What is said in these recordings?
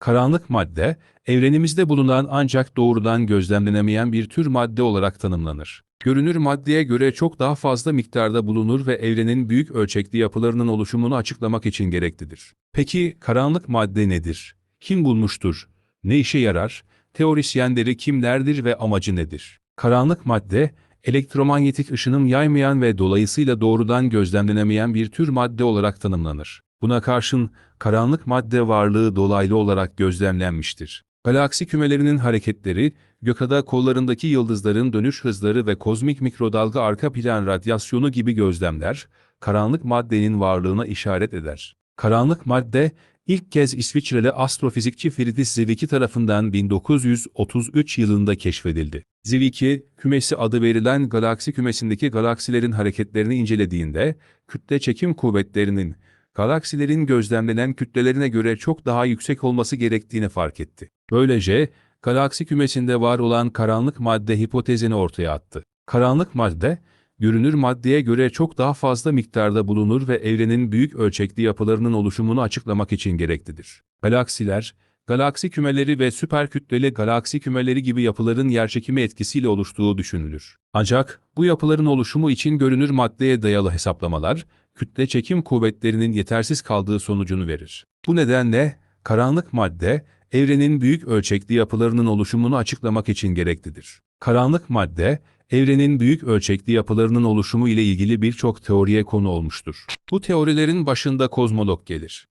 Karanlık madde, evrenimizde bulunan ancak doğrudan gözlemlenemeyen bir tür madde olarak tanımlanır. Görünür maddeye göre çok daha fazla miktarda bulunur ve evrenin büyük ölçekli yapılarının oluşumunu açıklamak için gereklidir. Peki karanlık madde nedir? Kim bulmuştur? Ne işe yarar? Teorisyenleri kimlerdir ve amacı nedir? Karanlık madde, elektromanyetik ışınım yaymayan ve dolayısıyla doğrudan gözlemlenemeyen bir tür madde olarak tanımlanır. Buna karşın karanlık madde varlığı dolaylı olarak gözlemlenmiştir. Galaksi kümelerinin hareketleri, gökada kollarındaki yıldızların dönüş hızları ve kozmik mikrodalga arka plan radyasyonu gibi gözlemler, karanlık maddenin varlığına işaret eder. Karanlık madde, ilk kez İsviçreli astrofizikçi Friedrich Zwicky tarafından 1933 yılında keşfedildi. Zwicky, kümesi adı verilen galaksi kümesindeki galaksilerin hareketlerini incelediğinde, kütle çekim kuvvetlerinin, galaksilerin gözlemlenen kütlelerine göre çok daha yüksek olması gerektiğini fark etti. Böylece, galaksi kümesinde var olan karanlık madde hipotezini ortaya attı. Karanlık madde, görünür maddeye göre çok daha fazla miktarda bulunur ve evrenin büyük ölçekli yapılarının oluşumunu açıklamak için gereklidir. Galaksiler, galaksi kümeleri ve süperkütleli galaksi kümeleri gibi yapıların yerçekimi etkisiyle oluştuğu düşünülür. Ancak bu yapıların oluşumu için görünür maddeye dayalı hesaplamalar, kütle çekim kuvvetlerinin yetersiz kaldığı sonucunu verir. Bu nedenle karanlık madde, evrenin büyük ölçekli yapılarının oluşumunu açıklamak için gereklidir. Karanlık madde, evrenin büyük ölçekli yapılarının oluşumu ile ilgili birçok teoriye konu olmuştur. Bu teorilerin başında kozmolog gelir.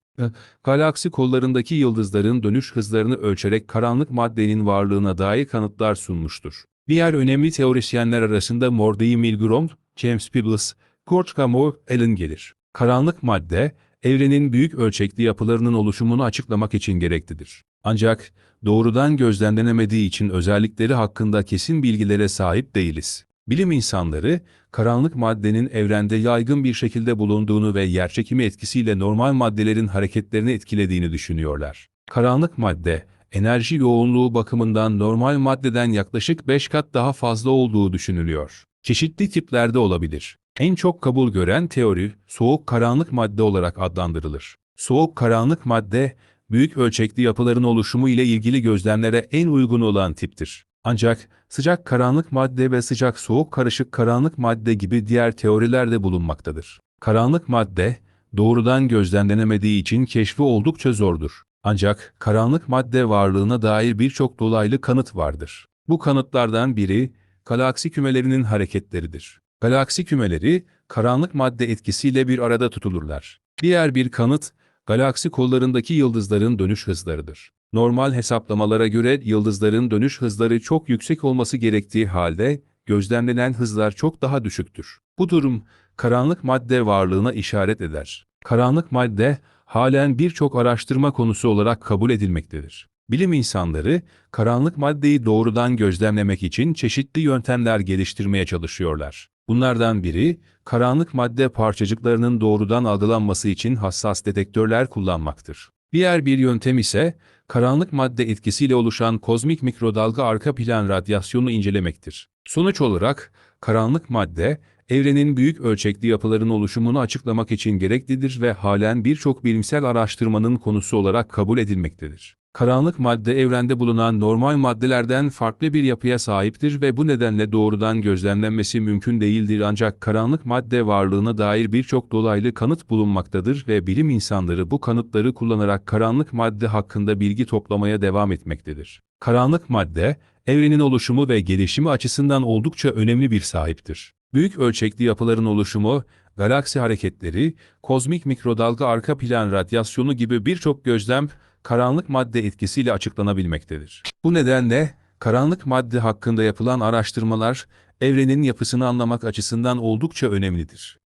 Galaksi kollarındaki yıldızların dönüş hızlarını ölçerek karanlık maddenin varlığına dair kanıtlar sunmuştur. Diğer önemli teorisyenler arasında Mordei Milgrom, James Peebles, George Gamow, Allen gelir. Karanlık madde, evrenin büyük ölçekli yapılarının oluşumunu açıklamak için gereklidir. Ancak doğrudan gözlemlenemediği için özellikleri hakkında kesin bilgilere sahip değiliz. Bilim insanları, karanlık maddenin evrende yaygın bir şekilde bulunduğunu ve yerçekimi etkisiyle normal maddelerin hareketlerini etkilediğini düşünüyorlar. Karanlık madde, enerji yoğunluğu bakımından normal maddeden yaklaşık 5 kat daha fazla olduğu düşünülüyor. Çeşitli tiplerde olabilir. En çok kabul gören teori, soğuk karanlık madde olarak adlandırılır. Soğuk karanlık madde, büyük ölçekli yapıların oluşumu ile ilgili gözlemlere en uygun olan tiptir. Ancak sıcak karanlık madde ve sıcak soğuk karışık karanlık madde gibi diğer teoriler de bulunmaktadır. Karanlık madde, doğrudan gözlemlenemediği için keşfi oldukça zordur. Ancak karanlık madde varlığına dair birçok dolaylı kanıt vardır. Bu kanıtlardan biri, galaksi kümelerinin hareketleridir. Galaksi kümeleri, karanlık madde etkisiyle bir arada tutulurlar. Diğer bir kanıt, galaksi kollarındaki yıldızların dönüş hızlarıdır. Normal hesaplamalara göre yıldızların dönüş hızları çok yüksek olması gerektiği halde, gözlemlenen hızlar çok daha düşüktür. Bu durum, karanlık madde varlığına işaret eder. Karanlık madde, halen birçok araştırma konusu olarak kabul edilmektedir. Bilim insanları, karanlık maddeyi doğrudan gözlemlemek için çeşitli yöntemler geliştirmeye çalışıyorlar. Bunlardan biri, karanlık madde parçacıklarının doğrudan algılanması için hassas detektörler kullanmaktır. Diğer bir yöntem ise, karanlık madde etkisiyle oluşan kozmik mikrodalga arka plan radyasyonu incelemektir. Sonuç olarak, karanlık madde, evrenin büyük ölçekli yapıların oluşumunu açıklamak için gereklidir ve halen birçok bilimsel araştırmanın konusu olarak kabul edilmektedir. Karanlık madde evrende bulunan normal maddelerden farklı bir yapıya sahiptir ve bu nedenle doğrudan gözlemlenmesi mümkün değildir ancak karanlık madde varlığına dair birçok dolaylı kanıt bulunmaktadır ve bilim insanları bu kanıtları kullanarak karanlık madde hakkında bilgi toplamaya devam etmektedir. Karanlık madde, evrenin oluşumu ve gelişimi açısından oldukça önemli bir sahiptir. Büyük ölçekli yapıların oluşumu, galaksi hareketleri, kozmik mikrodalga arka plan radyasyonu gibi birçok gözlem, karanlık madde etkisiyle açıklanabilmektedir. Bu nedenle, karanlık madde hakkında yapılan araştırmalar, evrenin yapısını anlamak açısından oldukça önemlidir.